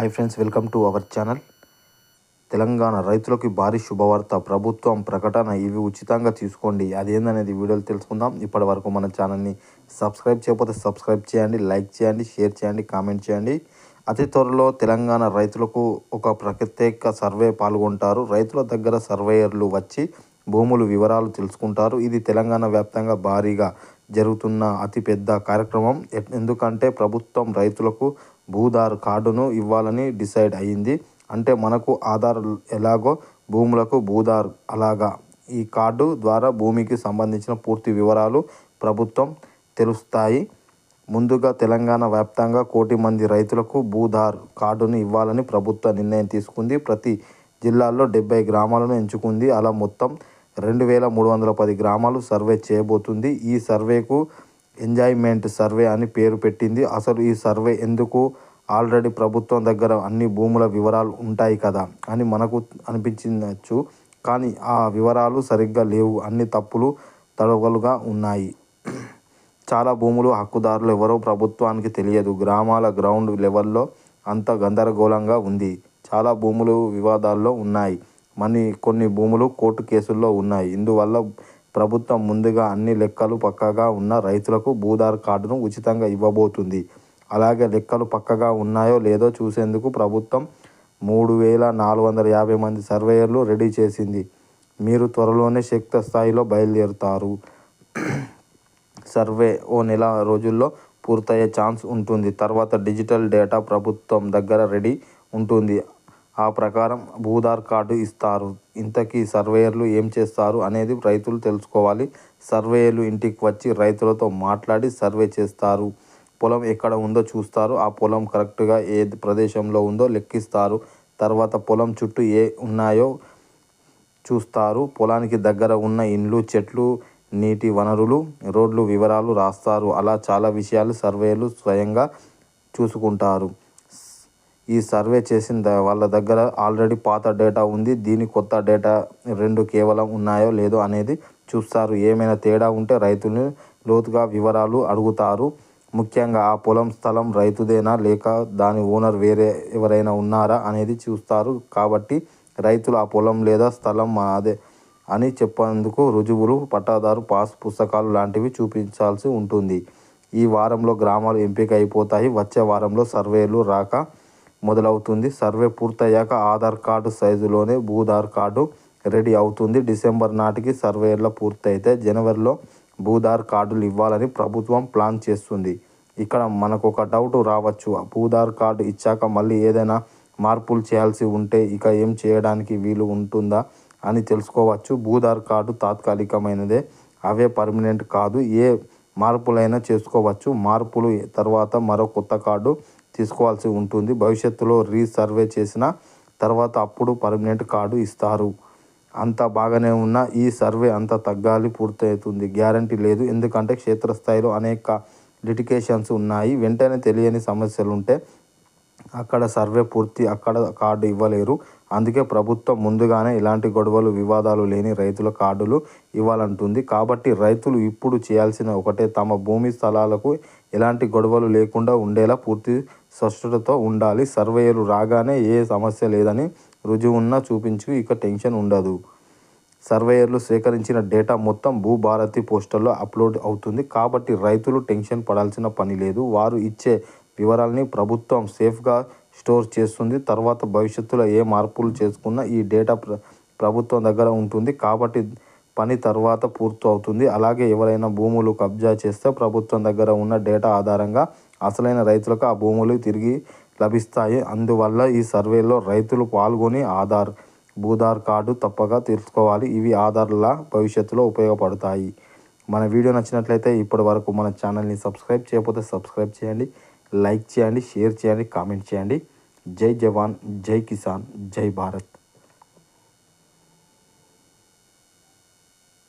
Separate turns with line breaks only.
Hi friends welcome to our channel Telangana రైతులకి భారీ శుభవార్త. ప్రభుత్వం ప్రకటన ఇవి ఉచితంగా తీసుకోండి. అదేందనేది వీడియోలు తెలుసుకుందాం. ఇప్పటి వరకు మన ఛానల్ని సబ్స్క్రైబ్ చేయకపోతే సబ్స్క్రైబ్ చేయండి లైక్ చేయండి షేర్ చేయండి కామెంట్ చేయండి. అతి త్వరలో తెలంగాణ రైతులకు ఒక ప్రత్యేక సర్వే పాల్గొంటారు. రైతుల దగ్గర సర్వేయర్లు వచ్చి భూములు వివరాలు తెలుసుకుంటారు. ఇది తెలంగాణ వ్యాప్తంగా భారీగా జరుగుతున్న అతిపెద్ద కార్యక్రమం. ఎందుకంటే ప్రభుత్వం రైతులకు భూదారు కార్డును ఇవ్వాలని డిసైడ్ అయ్యింది. అంటే మనకు ఆధార్ ఎలాగో భూములకు భూదార్ అలాగా ఈ కార్డు ద్వారా భూమికి సంబంధించిన పూర్తి వివరాలు ప్రభుత్వం తెలుస్తాయి. ముందుగా తెలంగాణ వ్యాప్తంగా కోటి మంది రైతులకు భూధార్ కార్డును ఇవ్వాలని ప్రభుత్వ నిర్ణయం తీసుకుంది. ప్రతి జిల్లాల్లో డెబ్బై గ్రామాలను ఎంచుకుంది. అలా మొత్తం రెండు వేల మూడు వందల పది గ్రామాలు సర్వే చేయబోతుంది. ఈ సర్వేకు ఎంజాయ్మెంట్ సర్వే అని పేరు పెట్టింది. అసలు ఈ సర్వే ఎందుకు? ఆల్రెడీ ప్రభుత్వం దగ్గర అన్ని భూముల వివరాలు ఉంటాయి కదా అని మనకు అనిపించవచ్చు. కానీ ఆ వివరాలు సరిగ్గా లేవు. అన్ని తప్పులు తడవలుగా ఉన్నాయి. చాలా భూములు హక్కుదారులు ఎవరో ప్రభుత్వానికి తెలియదు. గ్రామాల గ్రౌండ్ లెవెల్లో అంత గందరగోళంగా ఉంది. చాలా భూములు వివాదాల్లో ఉన్నాయి. మరి కొన్ని భూములు కోర్టు కేసుల్లో ఉన్నాయి. ఇందువల్ల ప్రభుత్వం ముందుగా అన్ని లెక్కలు పక్కగా ఉన్న రైతులకు భూధార్ కార్డును ఉచితంగా ఇవ్వబోతుంది. అలాగే లెక్కలు పక్కగా ఉన్నాయో లేదో చూసేందుకు ప్రభుత్వం మూడు వేల నాలుగు వందల యాభై మంది సర్వేయర్లు రెడీ చేసింది. మీరు త్వరలోనే శక్త స్థాయిలో బయలుదేరుతారు. సర్వే ఓ నెల రోజుల్లో పూర్తయ్యే ఛాన్స్ ఉంటుంది. తర్వాత డిజిటల్ డేటా ప్రభుత్వం దగ్గర రెడీ ఉంటుంది. ఆ ప్రకారం భూధార్ కార్డు ఇస్తారు. ఇంతకీ సర్వేయర్లు ఏం చేస్తారు అనేది రైతులు తెలుసుకోవాలి. సర్వేయర్లు ఇంటికి వచ్చి రైతులతో మాట్లాడి సర్వే చేస్తారు. పొలం ఎక్కడ ఉందో చూస్తారు. ఆ పొలం కరెక్ట్గా ఏ ప్రదేశంలో ఉందో లెక్కిస్తారు. తర్వాత పొలం చుట్టూ ఏ ఉన్నాయో చూస్తారు. పొలానికి దగ్గర ఉన్న ఇండ్లు చెట్లు నీటి వనరులు రోడ్లు వివరాలు రాస్తారు. అలా చాలా విషయాలు సర్వేలు స్వయంగా చూసుకుంటారు. ఈ సర్వే చేసిన వాళ్ళ దగ్గర ఆల్రెడీ పాత డేటా ఉంది. దీని కొత్త డేటా రెండు కేవలం ఉన్నాయో లేదో అనేది చూస్తారు. ఏమైనా తేడా ఉంటే రైతుని లోతుగా వివరాలు అడుగుతారు. ముఖ్యంగా ఆ పొలం స్థలం రైతుదేనా? లేక దాని ఓనర్ వేరే ఎవరైనా ఉన్నారా? అనేది చూస్తారు. కాబట్టి రైతులు ఆ పొలం లేదా స్థలం మాదే అని చెప్పేందుకు రుజువులు పట్టాదారు పాస్ పుస్తకాలు లాంటివి చూపించాల్సి ఉంటుంది. ఈ వారంలో గ్రామాలు ఎంపిక అయిపోతాయి వచ్చే వారంలో సర్వేలు రాక మొదలవుతుంది. సర్వే పూర్తయ్యాక ఆధార్ కార్డు సైజులోనే భూధార్ కార్డు రెడీ అవుతుంది. డిసెంబర్ నాటికి సర్వేల పూర్తయితే జనవరిలో భూధార్ కార్డులు ఇవ్వాలని ప్రభుత్వం ప్లాన్ చేస్తుంది. ఇక్కడ మనకు ఒక డౌట్ రావచ్చు. భూధార్ కార్డు ఇచ్చాక మళ్ళీ ఏదైనా మార్పులు చేయాల్సి ఉంటే ఇక ఏం చేయడానికి వీలు ఉంటుందా అని తెలుసుకోవచ్చు. భూధార్ కార్డు తాత్కాలికమైనదే అవే పర్మనెంట్ కాదు ఏ మార్పులైనా చేసుకోవచ్చు. మార్పులు తర్వాత మరో కొత్త కార్డు తీసుకోవాల్సి ఉంటుంది. భవిష్యత్తులో రీసర్వే చేసిన తర్వాత అప్పుడు పర్మనెంట్ కార్డు ఇస్తారు. అంత బాగానే ఉన్న ఈ సర్వే అంత తగ్గాలి పూర్తవుతుంది. గ్యారంటీ లేదు. ఎందుకంటే క్షేత్రస్థాయిలో అనేక లిటికేషన్స్ ఉన్నాయి. వెంటనే తెలియని సమస్యలు ఉంటే అక్కడ సర్వే పూర్తి అక్కడ కార్డు ఇవ్వలేరు. అందుకే ప్రభుత్వం ముందుగానే ఇలాంటి గొడవలు వివాదాలు లేని రైతుల కార్డులు ఇవ్వాలంటుంది. కాబట్టి రైతులు ఇప్పుడు చేయాల్సిన ఒకటే తమ భూమి స్థలాలకు ఎలాంటి గొడవలు లేకుండా ఉండేలా పూర్తి స్పష్టతతో ఉండాలి. సర్వేయర్లు రాగానే ఏ సమస్య లేదని రుజువున్నా చూపించు ఇక టెన్షన్ ఉండదు. సర్వేయర్లు సేకరించిన డేటా మొత్తం భూభారతి పోస్టల్లో అప్లోడ్ అవుతుంది. కాబట్టి రైతులు టెన్షన్ పడాల్సిన పని లేదు. వారు ఇచ్చే వివరాలని ప్రభుత్వం సేఫ్గా స్టోర్ చేస్తుంది. తర్వాత భవిష్యత్తులో ఏ మార్పులు చేసుకున్నా ఈ డేటా ప్ర ప్రభుత్వం దగ్గర ఉంటుంది. కాబట్టి పని తర్వాత పూర్తి అవుతుంది. అలాగే ఎవరైనా భూములు కబ్జా చేస్తే ప్రభుత్వం దగ్గర ఉన్న డేటా ఆధారంగా అసలైన రైతులకు ఆ భూములు తిరిగి లభిస్తాయి. అందువల్ల ఈ సర్వేలో రైతులు పాల్గొని ఆధార్ భూధార్ కార్డు తప్పక తెలుసుకోవాలి ఇవి ఆధార్ల భవిష్యత్తులో ఉపయోగపడతాయి. మన వీడియో నచ్చినట్లయితే ఇప్పటి వరకు మన ఛానల్ని సబ్స్క్రైబ్ చేయకపోతే సబ్స్క్రైబ్ చేయండి లైక్ చేయండి షేర్ చేయండి కామెంట్ చేయండి. జై జవాన్ జై కిసాన్ జై భారత్.